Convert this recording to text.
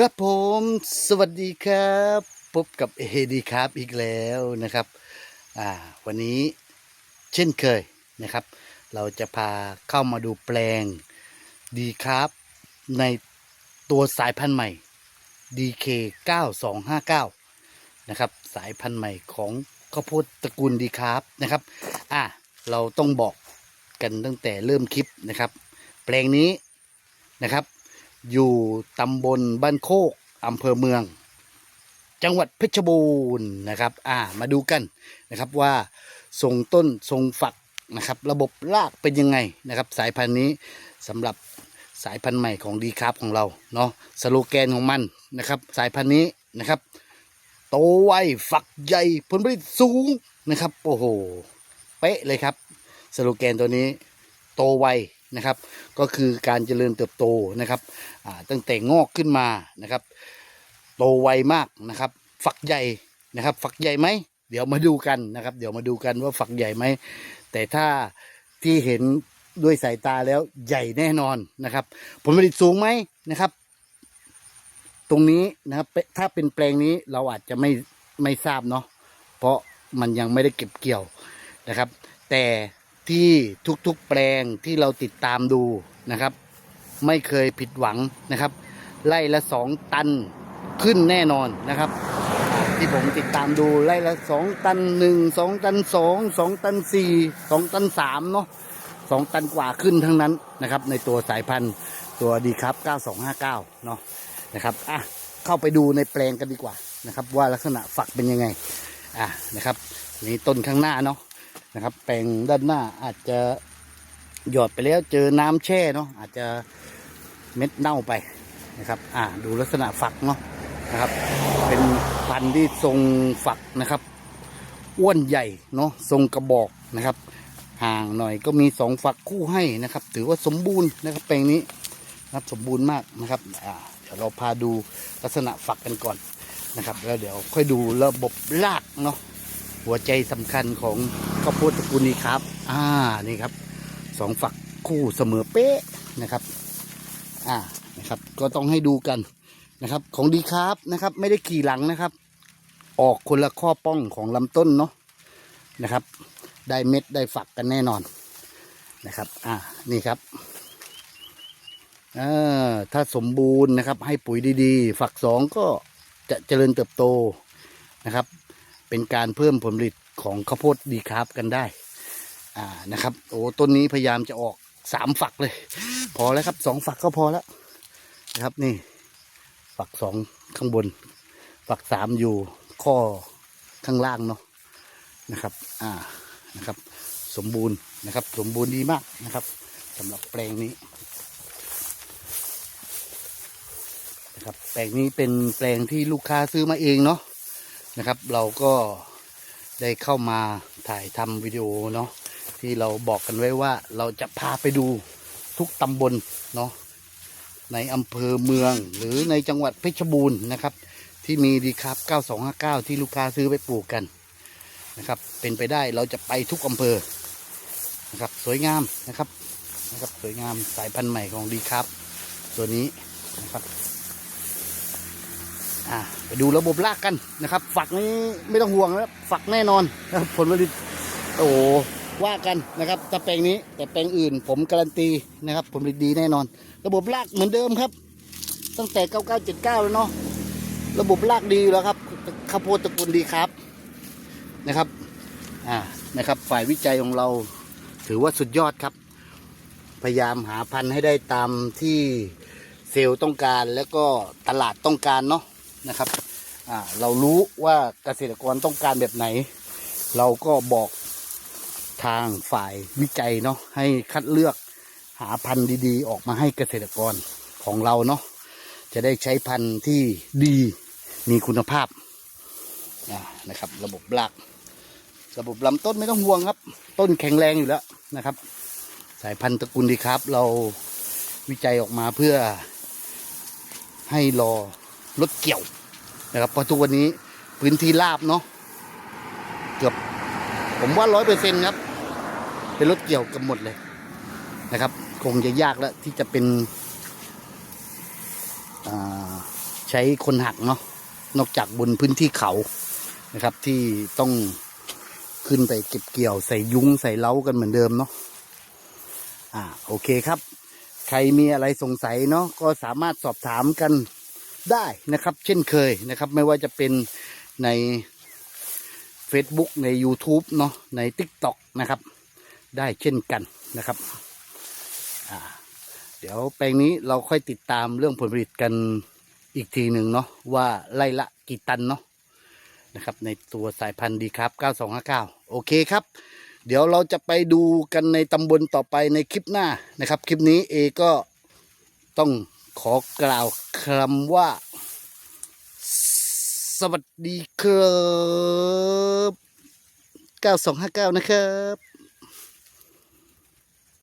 ครับผมสวัสดีครับพบกับเอดีครับอีกแล้วนะครับอ่าวันนี้เช่นเคยนะครับ เราจะพาเข้ามาดูแปลงดีครับ ในตัวสายพันธุ์ใหม่ DK 9259 นะครับสายพันธุ์ใหม่ของข้าวโพดตระกูลดีครับนะครับอ่าเราต้องบอกกันตั้งแต่เริ่มคลิปนะครับ แปลงนี้นะครับ อยู่ตำบลบ้านโคกอำเภอเมือง จังหวัดเพชรบูรณ์นะครับ อ่า มาดูกันนะครับว่าทรงต้นทรงฝักนะครับ ระบบรากเป็นยังไงนะครับ สายพันธุ์นี้สำหรับสายพันธุ์ใหม่ของดีครับของเราเนาะสโลแกนของมันนะครับ สายพันธุ์นี้นะครับ โตไวฝักใหญ่ผลผลิตสูงนะครับ โอ้โห เป๊ะเลยครับสโลแกนตัวนี้ โตไว นะครับ ก็คือการเจริญเติบโตนะครับตั้งแต่งอกขึ้นมานะครับ โตไวมากนะครับ ฝักใหญ่นะครับ ฝักใหญ่ไหมเดี๋ยวมาดูกันนะครับ เดี๋ยวมาดูกันว่าฝักใหญ่ไหมแต่ถ้าที่เห็นด้วยสายตาแล้วใหญ่แน่นอนนะครับ ผลผลิตสูงไหมนะครับ ตรงนี้นะครับถ้าเป็นแปลงนี้เราอาจจะไม่ไม่ทราบเนาะเพราะมันยังไม่ได้เก็บเกี่ยวนะครับ แต่ ที่ทุกๆแปลงที่เราติดตามดูนะครับ ไม่เคยผิดหวังนะครับ ไล่ละสองตันขึ้นแน่นอนนะครับ ที่ผมติดตามดูไล่ละสองตันหนึ่งสองตันสองสองตันสี่สองตันสามเนาะสองตันกว่าขึ้นทั้งนั้นนะครับ ในตัวสายพันธุ์ตัวดีครับ 9259 เนาะนะครับอะเข้าไปดูในแปลงกันดีกว่านะครับ ว่าลักษณะฝักเป็นยังไงอะนะครับนี่ต้นข้างหน้าเนาะ นะครับ แปลงด้านหน้าอาจจะหยอดไปแล้วเจอน้ำแช่เนาะอาจจะเม็ดเน่าไปนะครับ อ่า ดูลักษณะฝักเนาะนะครับ เป็นพันธุ์ที่ทรงฝักนะครับ อ้วนใหญ่เนาะทรงกระบอกนะครับ ห่างหน่อยก็มีสองฝักคู่ให้นะครับ ถือว่าสมบูรณ์นะครับ แปลงนี้นะครับสมบูรณ์มากนะครับ อ่า เดี๋ยวเราพาดูลักษณะฝักกันก่อนนะครับ แล้วเดี๋ยวค่อยดูระบบรากเนาะ หัวใจสำคัญของข้าวโพดตระกูลนี้ครับ อ่า นี่ครับ สองฝักคู่เสมอเป๊ะนะครับ อ่า นะครับ ก็ต้องให้ดูกันนะครับ ของดีครับนะครับ ไม่ได้ขี่หลังนะครับ ออกคนละข้อป้องของลำต้นเนาะนะครับ ได้เม็ดได้ฝักกันแน่นอนนะครับ อ่า นี่ครับออถ้าสมบูรณ์นะครับ ให้ปุ๋ยดีๆ ฝักสองก็จะเจริญเติบโตนะครับ เป็นการเพิ่มผลผลิตของข้าวโพดดีครับกันได้อ่านะครับ โอ้ต้นนี้พยายามจะออกสามฝักเลย พอแล้วครับสองฝักก็พอแล้วนะครับนี่ ฝักสองข้างบน ฝักสามอยู่ข้อข้างล่างเนาะนะครับ อ่านะครับ สมบูรณ์นะครับ สมบูรณ์ดีมากนะครับสำหรับแปลงนี้นะครับแปลงนี้เป็นแปลงที่ลูกค้าซื้อมาเองเนาะ นะครับ เราก็ได้เข้ามาถ่ายทำวิดีโอเนาะที่เราบอกกันไว้ว่าเราจะพาไปดูทุกตำบลเนาะในอำเภอเมืองหรือในจังหวัดเพชรบูรณ์นะครับ ที่มีดีครับ 9259 ที่ลูกค้าซื้อไปปลูกกันนะครับ เป็นไปได้เราจะไปทุกอำเภอนะครับ สวยงามนะครับนะครับ สวยงามสายพันธุ์ใหม่ของดีครับ ตัวนี้นะครับ อ่าไปดูระบบรากกันนะครับ ฝักนี้ไม่ต้องห่วงนะครับฝักแน่นอนนะครับผลผลิตโอ้ว่ากันนะครับต่แปลงนี้แต่แปลงอื่น ผมการันตีนะครับผลผลิตดีแน่นอน ระบบรากเหมือนเดิมครับ ตั้งแต่ 9979 แล้วเนาะระบบรากดีแล้วครับข้าวโพดตระกูลดีครับนะครับอ่านะครับฝ่ายวิจัยของเราถือว่าสุดยอดครับ พยายามหาพันธุ์ให้ได้ตามที่เซลล์ต้องการแล้วก็ตลาดต้องการเนาะ นะครับเรารู้ว่าเกษตรกรต้องการแบบไหน เราก็บอกทางฝ่ายวิจัยเนาะให้คัดเลือกหาพันธุ์ดีๆ ออกมาให้เกษตรกรของเราเนาะจะได้ใช้พันธุ์ที่ดีมีคุณภาพนะครับ ระบบรากระบบลำต้นไม่ต้องห่วงครับ ต้นแข็งแรงอยู่แล้วนะครับ สายพันธุ์ตระกูลดีครับ เราวิจัยออกมาเพื่อให้รอ รถเกี่ยวนะครับเพราะทุกวันนี้พื้นที่ราบเนาะเกือบผมว่าร้อยเปอร์เซ็นต์ครับ เป็นรถเกี่ยวกันหมดเลยนะครับ คงจะยากแล้วที่จะเป็นใช้คนหักเนาะนอกจากบนพื้นที่เขานะครับ ที่ต้องขึ้นไปเก็บเกี่ยวใส่ยุ้งใส่เล้ากันเหมือนเดิมเนาะอ่าโอเคครับ ใครมีอะไรสงสัยเนาะก็สามารถสอบถามกัน ได้นะครับ เช่นเคยนะครับ ไม่ว่าจะเป็นใน Facebook ใน YouTube เนาะใน TikTok นะครับ ได้เช่นกันนะครับเดี๋ยวแปลงนี้เราค่อยติดตามเรื่องผลผลิตกันอีกทีหนึ่งเนาะว่าไล่ละกี่ตันเนาะนะครับในตัวสายพันธุ์ดีครับ 9259 โอเคครับ เดี๋ยวเราจะไปดูกันในตำบลต่อไปในคลิปหน้านะครับ คลิปนี้เอก็ต้อง ขอกล่าวคำว่า สวัสดีครับ 9259 นะครับ